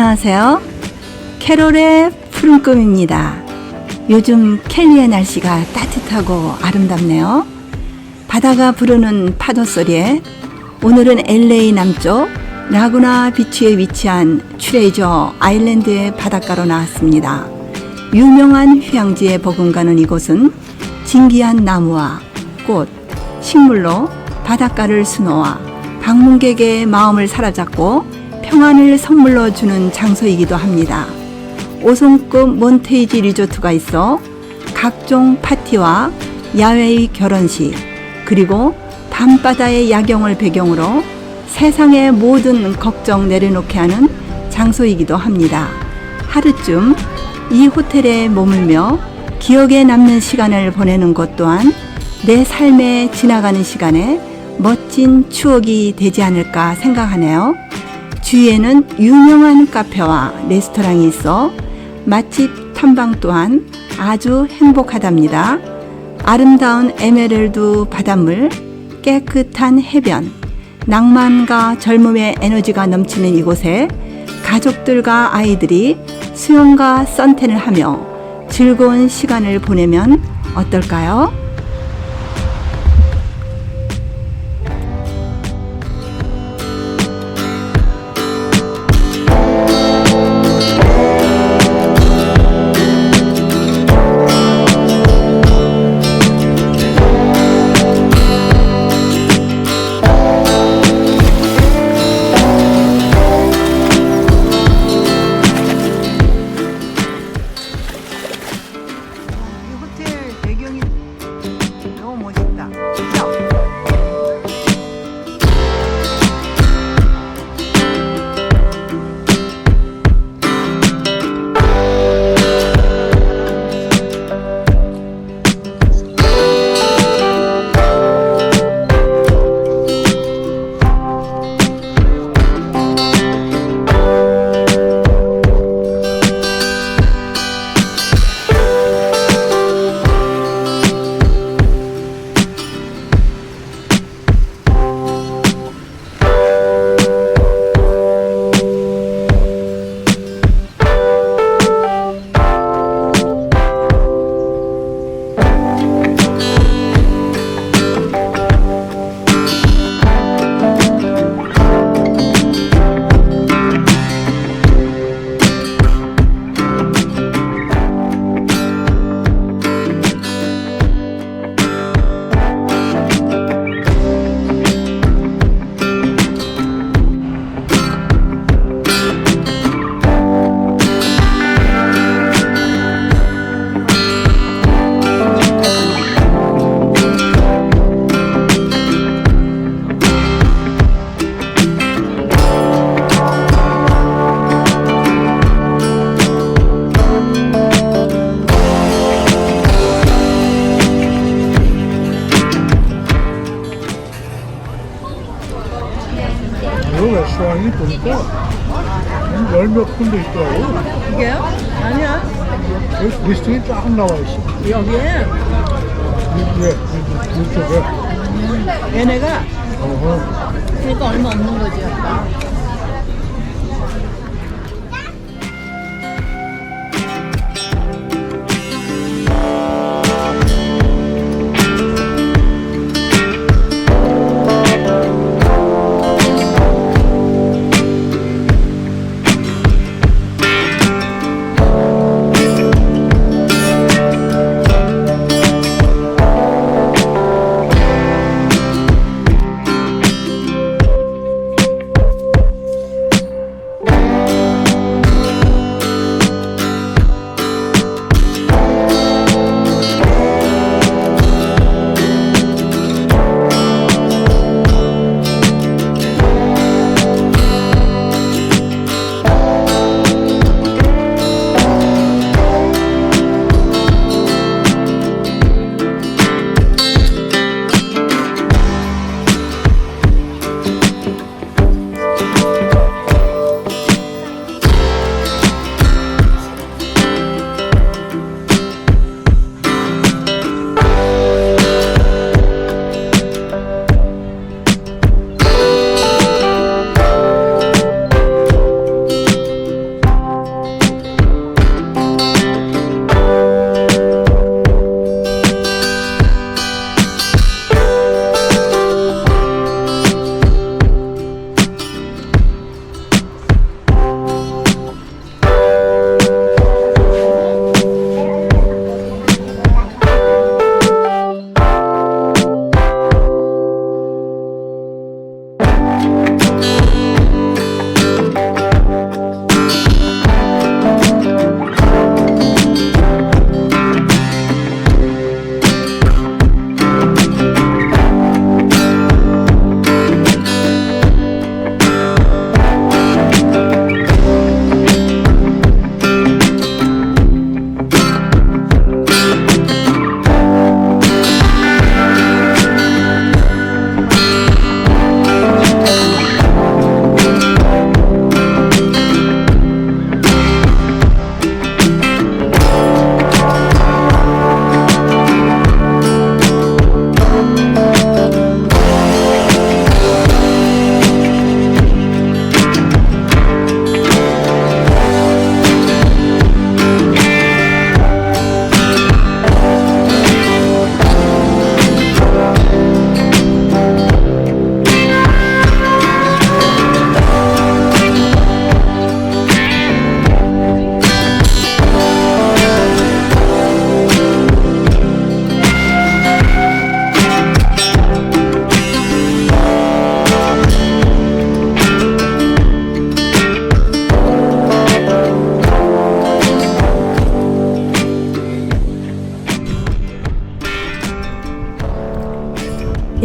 안녕하세요. 캐롤의 푸른 꿈입니다. 요즘 켈리의 날씨가 따뜻하고 아름답네요. 바다가 부르는 파도 소리에 오늘은 LA 남쪽 라구나 비치에 위치한 트레이저 아일랜드의 바닷가로 나왔습니다. 유명한 휴양지에 버금가는 이곳은 진기한 나무와 꽃, 식물로 바닷가를 수놓아 방문객의 마음을 사로잡고 평안을 선물로 주는 장소이기도 합니다. 5성급 몬테이지 리조트가 있어 각종 파티와 야외의 결혼식, 그리고 밤바다의 야경을 배경으로 세상의 모든 걱정 내려놓게 하는 장소이기도 합니다. 하루쯤 이 호텔에 머물며 기억에 남는 시간을 보내는 것 또한 내 삶에 지나가는 시간에 멋진 추억이 되지 않을까 생각하네요. 주위에는 유명한 카페와 레스토랑이 있어 맛집 탐방 또한 아주 행복하답니다. 아름다운 에메랄드 바닷물, 깨끗한 해변, 낭만과 젊음의 에너지가 넘치는 이곳에 가족들과 아이들이 수영과 선탠을 하며 즐거운 시간을 보내면 어떨까요? 열몇 군데 있더라고. 이게요? 아니야. 여기 리스팅이 쫙 나와 있어. 여기에 이- 예, 이- 이쪽에. 얘네가 어허. 그러니까 얼마 없는 거지 아빠.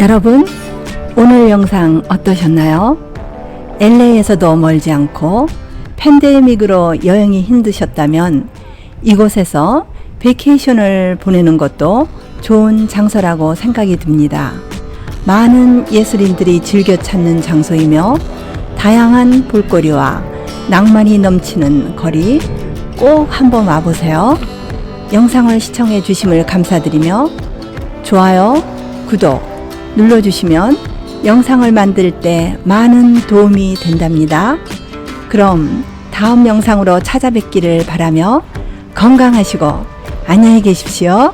여러분, 오늘 영상 어떠셨나요? LA에서도 멀지 않고 팬데믹으로 여행이 힘드셨다면 이곳에서 베케이션을 보내는 것도 좋은 장소라고 생각이 듭니다. 많은 예술인들이 즐겨 찾는 장소이며 다양한 볼거리와 낭만이 넘치는 거리 꼭 한번 와보세요. 영상을 시청해 주심을 감사드리며 좋아요, 구독 눌러주시면 영상을 만들 때 많은 도움이 된답니다. 그럼 다음 영상으로 찾아뵙기를 바라며 건강하시고 안녕히 계십시오.